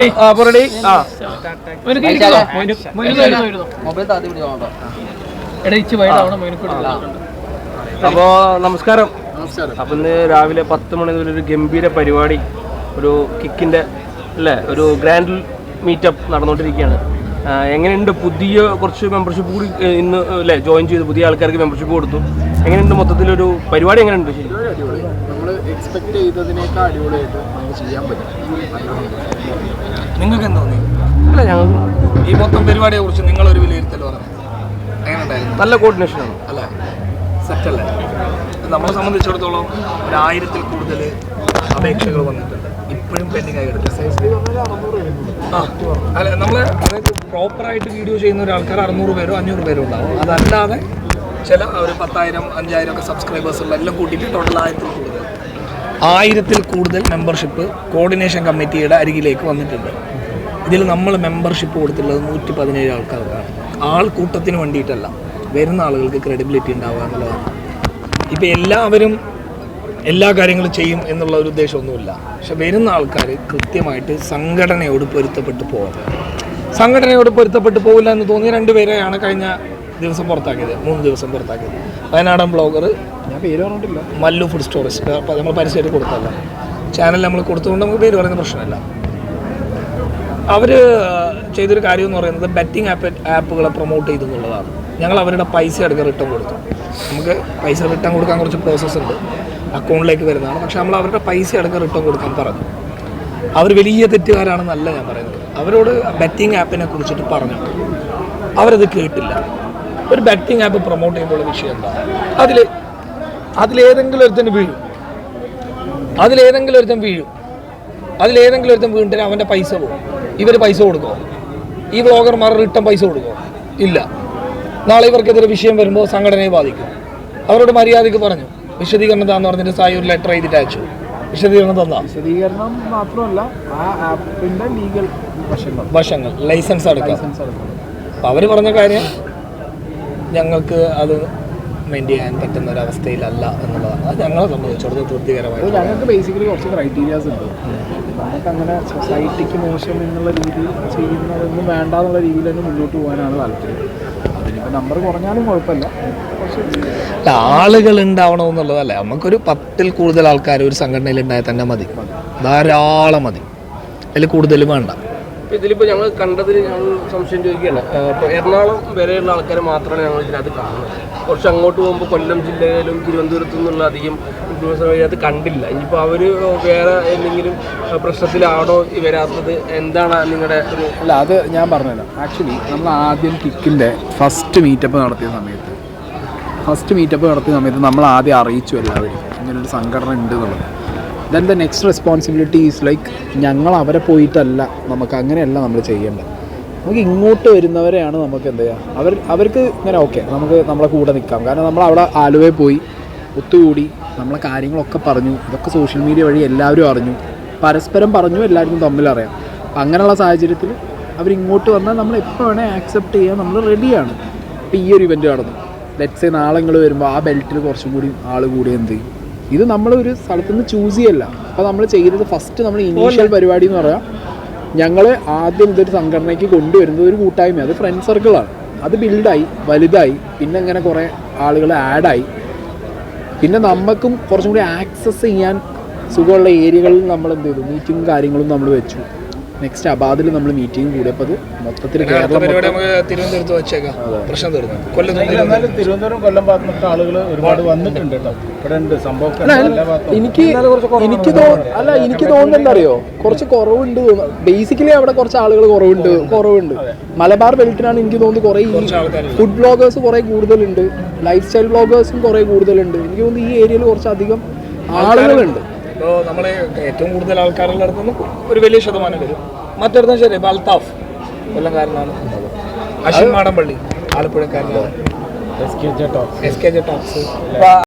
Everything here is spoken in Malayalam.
ആ പൊറടി അപ്പോ നമസ്കാരം. നമസ്കാരം. അപ്പൊ ഇന്ന് രാവിലെ പത്ത് മണി മുതൽ ഒരു ഗംഭീര പരിപാടി ഒരു കിക്കിന്റെ അല്ലേ ഒരു ഗ്രാൻഡ് മീറ്റപ്പ് നടന്നുകൊണ്ടിരിക്കുകയാണ് എങ്ങനെയുണ്ട് പുതിയ കുറച്ച് മെമ്പർഷിപ്പ് കൂടി ഇന്ന് അല്ലേ ജോയിൻ ചെയ്ത് പുതിയ ആൾക്കാർക്ക് മെമ്പർഷിപ്പ് കൊടുത്തു. എങ്ങനെയുണ്ട് മൊത്തത്തിലൊരു പരിപാടി എങ്ങനെയുണ്ട് ശരി? നമ്മൾ എക്സ്പെക്ട് ചെയ്തതിനേക്കാൾ അടിപൊളിയായിട്ട് നമുക്ക് ചെയ്യാൻ പറ്റും. നിങ്ങൾക്ക് എന്താ തോന്നി? അല്ല ഞങ്ങൾ ഈ മൊത്തം പരിപാടിയെ കുറിച്ച് ഒരു വിലയിരുത്തൽ പറഞ്ഞു? നല്ല കോർഡിനേഷൻ നല്ല കോർഡിനേഷനാണ് അല്ലേ? സെറ്റല്ലേ നമ്മളെ സംബന്ധിച്ചിടത്തോളം ഒരു ആയിരത്തിൽ കൂടുതൽ അപേക്ഷകൾ വന്നിട്ടുണ്ട്. ഇപ്പോഴും പെൻഡിങ് ആയി അല്ല നമ്മൾ അതായത് പ്രോപ്പറായിട്ട് വീഡിയോ ചെയ്യുന്ന ഒരാൾക്കാർ അറുന്നൂറ് പേരോ അഞ്ഞൂറ് പേരോ ഉണ്ടാവും. അതല്ലാതെ ചില ഒരു പത്തായിരം അഞ്ചായിരം ഒക്കെ സബ്സ്ക്രൈബേഴ്സ് ഉള്ള എല്ലാം കൂട്ടിയിട്ട് ടോട്ടൽ ആയിരത്തിൽ കൂടുതൽ. ആയിരത്തിൽ കൂടുതൽ മെമ്പർഷിപ്പ് കോർഡിനേഷൻ കമ്മിറ്റിയുടെ അരികിലേക്ക് വന്നിട്ടുണ്ട്. ഇതിൽ നമ്മൾ മെമ്പർഷിപ്പ് കൊടുത്തിട്ടുള്ളത് നൂറ്റി പതിനേഴ് ആൾക്കാർക്കാണ് ആൾക്കൂട്ടത്തിന് വേണ്ടിയിട്ടല്ല വരുന്ന ആളുകൾക്ക് ക്രെഡിബിലിറ്റി ഉണ്ടാവുക എന്നുള്ളതാണ്. ഇപ്പം എല്ലാവരും എല്ലാ കാര്യങ്ങളും ചെയ്യും എന്നുള്ള ഒരു ഉദ്ദേശമൊന്നുമില്ല. പക്ഷെ വരുന്ന ആൾക്കാർ കൃത്യമായിട്ട് സംഘടനയോട് പൊരുത്തപ്പെട്ട് പോകണം സംഘടനയോട് പൊരുത്തപ്പെട്ട് പോകില്ല എന്ന് തോന്നിയ രണ്ടുപേരെയാണ് കഴിഞ്ഞ ദിവസം പുറത്താക്കിയത് മൂന്ന് ദിവസം പുറത്താക്കിയത്. വയനാടൻ ബ്ലോഗർ ഞാൻ പേര് പറഞ്ഞിട്ടില്ല. മല്ലു ഫുഡ് സ്റ്റോറേജ് നമ്മൾ പരസ്യമായിട്ട് കൊടുത്തല്ല ചാനൽ നമ്മൾ കൊടുത്തുകൊണ്ട് നമുക്ക് പേര് പറയുന്ന പ്രശ്നമില്ല. അവർ ചെയ്തൊരു കാര്യം എന്ന് പറയുന്നത് ബെറ്റിംഗ് ആപ്പ് ആപ്പുകളെ പ്രൊമോട്ട് ചെയ്തു എന്നുള്ളതാണ്. ഞങ്ങൾ അവരുടെ പൈസ എടുക്കുക റിട്ടേൺ കൊടുത്തു. നമുക്ക് പൈസ റിട്ടേൺ കൊടുക്കാൻ കുറച്ച് പ്രോസസ്സ് ഉണ്ട്. അക്കൗണ്ടിലേക്ക് വരുന്നതാണ്. പക്ഷേ നമ്മൾ അവരുടെ പൈസ അടക്കം റിട്ടേൺ കൊടുക്കാൻ പറഞ്ഞു. അവർ വലിയ തെറ്റുകാരാണെന്നല്ല ഞാൻ പറയുന്നത്. അവരോട് ബെറ്റിംഗ് ആപ്പിനെ കുറിച്ചിട്ട് പറഞ്ഞു അവരത് കേട്ടില്ല. ഒരു ബാറ്റിംഗ് ആപ്പ് പ്രൊമോട്ട് ചെയ്യുമ്പോൾ വിഷയം എന്താ അതിൽ അതിലേതെങ്കിലും ഒരുത്തന് വീഴും. അതിലേതെങ്കിലും ഒരുത്തൻ വീഴും. അതിലേതെങ്കിലും ഒരുത്തൻ വീണിട്ട് അവന്റെ പൈസ പോകും. ഇവർ പൈസ കൊടുക്കുമോ ഈ ബ്ലോഗർമാർ റിട്ടേൺ പൈസ കൊടുക്കുമോ ഇല്ല. നാളെ ഇവർക്കെതിരെ വിഷയം വരുമ്പോൾ സംഘടനയെ ബാധിക്കും. അവരോട് മര്യാദയ്ക്ക് പറഞ്ഞു. വിശദീകരണം താന്ന് പറഞ്ഞിട്ട് സായി ഒരു ലെറ്റർ എഴുതിയിട്ട് അയച്ചു. വിശദീകരണം തന്നാ. വിശദീകരണം മാത്രമല്ല ആ ആപ്പിന്റെ ലീഗൽ വശങ്ങൾ. വശങ്ങൾ ലൈസൻസ് എടുക്കാം. അവർ പറഞ്ഞ കാര്യം ഞങ്ങൾക്ക് അത് മെയിന്റെയിൻ ചെയ്യാൻ പറ്റുന്ന ഒരു അവസ്ഥയിലല്ല എന്നുള്ളതാണ്. അത് ഞങ്ങളെ സംബന്ധിച്ചിടത്തോളം തൃപ്തികരമായി ഞങ്ങൾക്ക് ബേസിക്കലി കുറച്ച് ക്രൈറ്റീരിയാസ് ഉണ്ട്. നമുക്ക് അങ്ങനെ സൊസൈറ്റിക്ക് മോശം എന്നുള്ള രീതിയിൽ ചെയ്യുന്നതൊന്നും വേണ്ട എന്നുള്ള രീതിയിൽ തന്നെ മുന്നോട്ട് പോകാനാണ് താല്പര്യം. അതിനിപ്പോൾ നമ്പർ കുറഞ്ഞാലും കുഴപ്പമില്ല. ആളുകൾ ഉണ്ടാവണമെന്നുള്ളതല്ല. നമുക്കൊരു പത്തിൽ കൂടുതൽ ആൾക്കാർ ഒരു സംഘടനയിൽ ഉണ്ടായാൽ തന്നെ മതി. ധാരാളം മതി. അതിൽ കൂടുതലും വേണ്ട. ഇതിലിപ്പോ ഞങ്ങൾ കണ്ടതിൽ ഞങ്ങൾ സംശയം ചോദിക്കുകയാണ്. ഇപ്പോൾ എറണാകുളം വരെയുള്ള ആൾക്കാരെ മാത്രമാണ് ഞങ്ങൾ ഇതിനകത്ത് കാണുന്നത്. കുറച്ച് അങ്ങോട്ട് പോകുമ്പോൾ കൊല്ലം ജില്ലയിലും തിരുവനന്തപുരത്തു നിന്നുള്ള അധികം ഇൻഫ്ലുവൻസർ ഇതിനകത്ത് കണ്ടില്ല. ഇനിയിപ്പോൾ അവർ വേറെ എന്തെങ്കിലും പ്രശ്നത്തിലാണോ വരാത്തത്? എന്താണ് നിങ്ങളുടെ അല്ല അത് ഞാൻ പറഞ്ഞുതരാം. ആക്ച്വലി നമ്മൾ ആദ്യം കിക്കിന്റെ ഫസ്റ്റ് മീറ്റപ്പ് നടത്തിയ സമയത്ത് ഫസ്റ്റ് മീറ്റപ്പ് നടത്തിയ സമയത്ത് നമ്മൾ ആദ്യം അറിയിച്ചു എല്ലാവരും ഇങ്ങനൊരു സംഘടന ഉണ്ട് എന്നുള്ളത്. Then the next responsibility is like ഞങ്ങൾ അവരെ പോയിട്ടല്ല. നമുക്ക് അങ്ങനെയല്ല നമ്മൾ ചെയ്യേണ്ടത്. നമുക്ക് ഇങ്ങോട്ട് വരുന്നവരെയാണ് നമുക്ക് എന്ത് ചെയ്യുക അവർ അവർക്ക് ഇങ്ങനെ ഓക്കെ നമുക്ക് നമ്മളെ കൂടെ നിൽക്കാം. കാരണം നമ്മൾ അവിടെ ആലുവയിൽ പോയി ഒത്തുകൂടി നമ്മളെ കാര്യങ്ങളൊക്കെ പറഞ്ഞു. ഇതൊക്കെ സോഷ്യൽ മീഡിയ വഴി എല്ലാവരും അറിഞ്ഞു. പരസ്പരം പറഞ്ഞു എല്ലാവർക്കും തമ്മിൽ അറിയാം. അപ്പം അങ്ങനെയുള്ള സാഹചര്യത്തിൽ അവരിങ്ങോട്ട് വന്നാൽ നമ്മൾ എപ്പോൾ വേണേൽ ആക്സെപ്റ്റ് ചെയ്യാൻ നമ്മൾ റെഡിയാണ് ഇപ്പോൾ ഈ ഒരു ഇവന്റ് നടന്നു. ലെറ്റ്സേ നാളെ നിങ്ങൾ വരുമ്പോൾ ആ ബെൽറ്റിൽ കുറച്ചും കൂടി ആൾ കൂടി എന്ത് ചെയ്യും? ഇത് നമ്മൾ ഒരു സ്ഥലത്ത് നിന്ന് ചൂസ് ചെയ്യല്ല. അപ്പോൾ നമ്മൾ ചെയ്തത് ഫസ്റ്റ് നമ്മൾ ഇനീഷ്യൽ പരിപാടി എന്ന് പറയാം. ഞങ്ങൾ ആദ്യം ഇതൊരു സംഘടനയ്ക്ക് കൊണ്ടുവരുന്നത് ഒരു കൂട്ടായ്മ അത് ഫ്രണ്ട് സർക്കിളാണ് അത് ബിൽഡായി വലുതായി പിന്നെ ഇങ്ങനെ കുറേ ആളുകൾ ആഡായി പിന്നെ നമുക്കും കുറച്ചും കൂടി ആക്സസ് ചെയ്യാൻ സുഖമുള്ള ഏരിയകളിൽ നമ്മൾ എന്ത് ചെയ്തു? മീറ്റിങ്ങും കാര്യങ്ങളും നമ്മൾ വെച്ചു. നെക്സ്റ്റ് അബാദിൽ നമ്മൾ മീറ്റിംഗ് കൂടിയപ്പോൾ അത് മൊത്തത്തിൽ കേരളം തിരുവനന്തപുരത്ത് വെച്ചേക്കാം. പ്രശ്നം തീർന്നു. കൊല്ലം തിരുവനന്തപുരം തിരുവനന്തപുരം കൊല്ലം ഭാഗത്തൊക്കെ ആളുകൾ ഒരുപാട് വന്നിട്ടുണ്ട് കേട്ടോ. ഇവിടെ ഉണ്ട്. സംഭവം എനിക്ക് എനിക്ക് അല്ല എനിക്ക് അറിയോ കുറച്ച് കുറവുണ്ട്. ബേസിക്കലി അവിടെ കുറച്ച് ആളുകൾ കുറവുണ്ട്. കുറവുണ്ട്. മലബാർ ബെൽറ്റിനാണ് എനിക്ക് തോന്നുന്നത് കുറേ ഈ ഫുഡ് ബ്ലോഗേഴ്സ് കുറേ കൂടുതലുണ്ട്. ലൈഫ് സ്റ്റൈൽ ബ്ലോഗേഴ്സും കുറേ കൂടുതലുണ്ട്. എനിക്ക് തോന്നുന്നു ഈ ഏരിയയിൽ കുറച്ചധികം ആളുകളുണ്ട്. ഇപ്പോൾ നമ്മൾ ഏറ്റവും കൂടുതൽ ആൾക്കാരുള്ള അടുത്തുനിന്ന് ഒരു വലിയ ശതമാനം വരും. മറ്റൊരു ശരി ഇപ്പോൾ അൽത്താഫ് കൊല്ലംകാരനാണ് Ashin Madampally ആലപ്പുഴക്കാരനാണ്. S K J talks